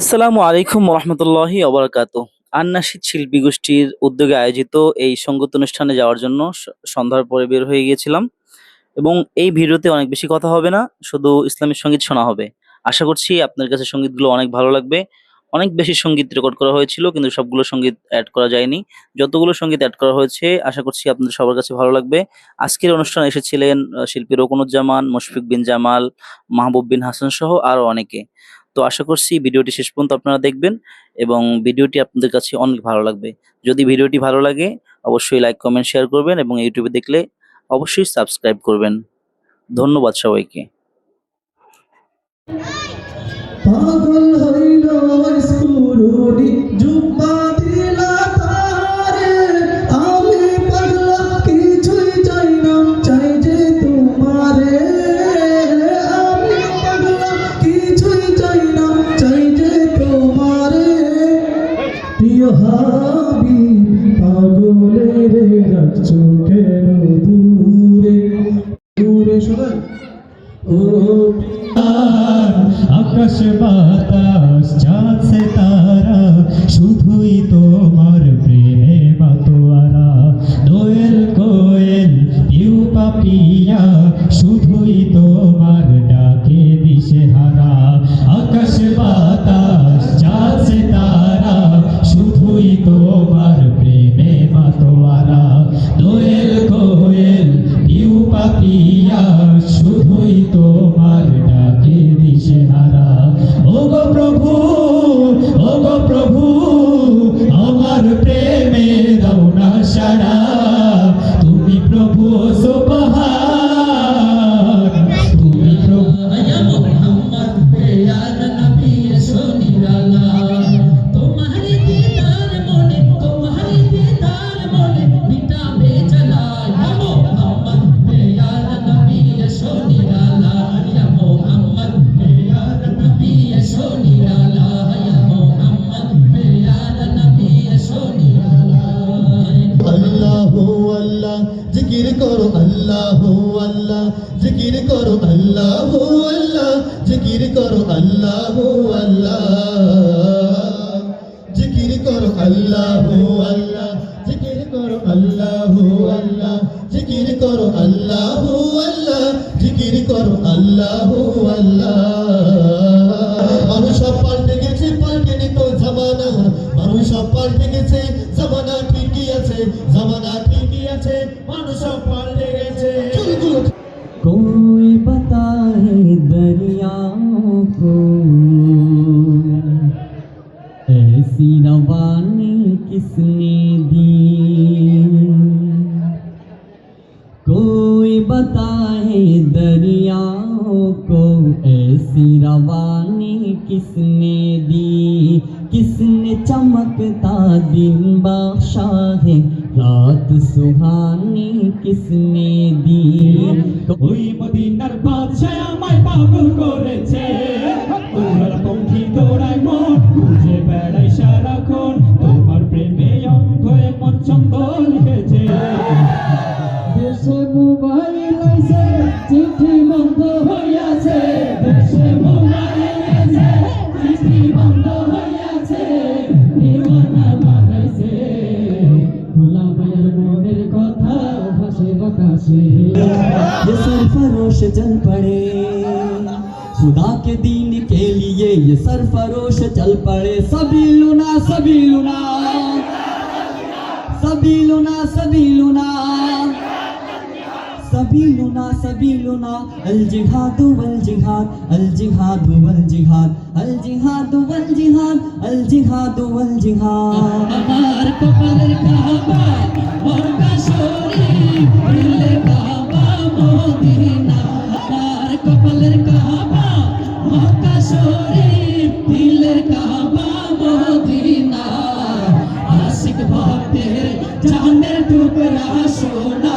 আসসালামু আলাইকুম রহমতুল্লাহি অবরাকাত আন্নাশিদ শিল্পী গোষ্ঠীর উদ্যোগে আয়োজিত এই সংগীত অনুষ্ঠানে যাওয়ার জন্য সন্ধ্যার পরে বের হয়ে গিয়েছিলাম এবং এই ভিডিওতে অনেক বেশি কথা হবে না, শুধু ইসলামিক সংগীত শোনা হবে। আশা করছি আপনার কাছে সঙ্গীতগুলো অনেক ভালো লাগবে। অনেক বেশি সংগীত রেকর্ড করা হয়েছিল, কিন্তু সবগুলো সংগীত অ্যাড করা যায়নি। যতগুলো সংগীত অ্যাড করা হয়েছে, আশা করছি আপনাদের সবার কাছে ভালো লাগবে। আজকের অনুষ্ঠানে এসেছিলেন শিল্পী রোকনুজ্জামান, মুশফিক বিন জামাল, মাহবুব বিন হাসান সহ আরও অনেকে। তো আশা করছি ভিডিওটি শেষ পর্যন্ত আপনারা দেখবেন এবং ভিডিওটি আপনাদের কাছে অনেক ভালো লাগবে। যদি ভিডিওটি ভালো লাগে, অবশ্যই লাইক কমেন্ট শেয়ার করবেন এবং ইউটিউবে দেখলে অবশ্যই সাবস্ক্রাইব করবেন। ধন্যবাদ সবাইকে। পাগল হইল স্কুরুনি হাবি, পাগলের রাখছো কেন দূরে। দূরে শোনায় ও, আকাশ বাতাস চাঁদ সে তারা, শুধুই তোমার শুধুই তোমার ডাকে দিশে হারা আল্লাহ, জিকির করো আল্লাহ আল্লাহ, জিকির করো আল্লাহ আল্লাহ, জিকির করো আল্লাহ আল্লাহ, জিকির করো আল্লাহ আল্লাহ, জিকির করো আল্লাহ আল্লাহ, জিকির করো আল্লাহ আল্লাহ, জিকির করো আল্লাহ আল্লাহ। মানুষ সব পাল্টে গেছে পাল্টেনি তো জামানা মানুষ সব পাল্টে बताए दरियाओं को ऐसी रवानी किसने दी किसने चमकता दिन बख्शा है रात सुहानी किसने दी ওই মদিনার বাদশাহ আমায় পাগল করেছে তোরার পঙ্খী তোরাই মন খুঁজে বেড়াই সারাক্ষণ তোমার প্রেমে অন্ধ মন ছন্দ লিখেছে দেশে মোবাইল फरोश चल पड़े। खुदा के दीन के लिए ये सरफरोश चल पड़े। सभी लुना सभी लुना। सभी लुना सभी लुना। सभी लुना सभी लुना। अल जिहाद, वल जिहाद। अल जिहाद, वल जिहाद। अल जिहाद, वल जिहाद। अल जिहाद, वल जिहाद। अमर कमर का बाबा मोर का शोरी। मिले बाबा मोदी সোনা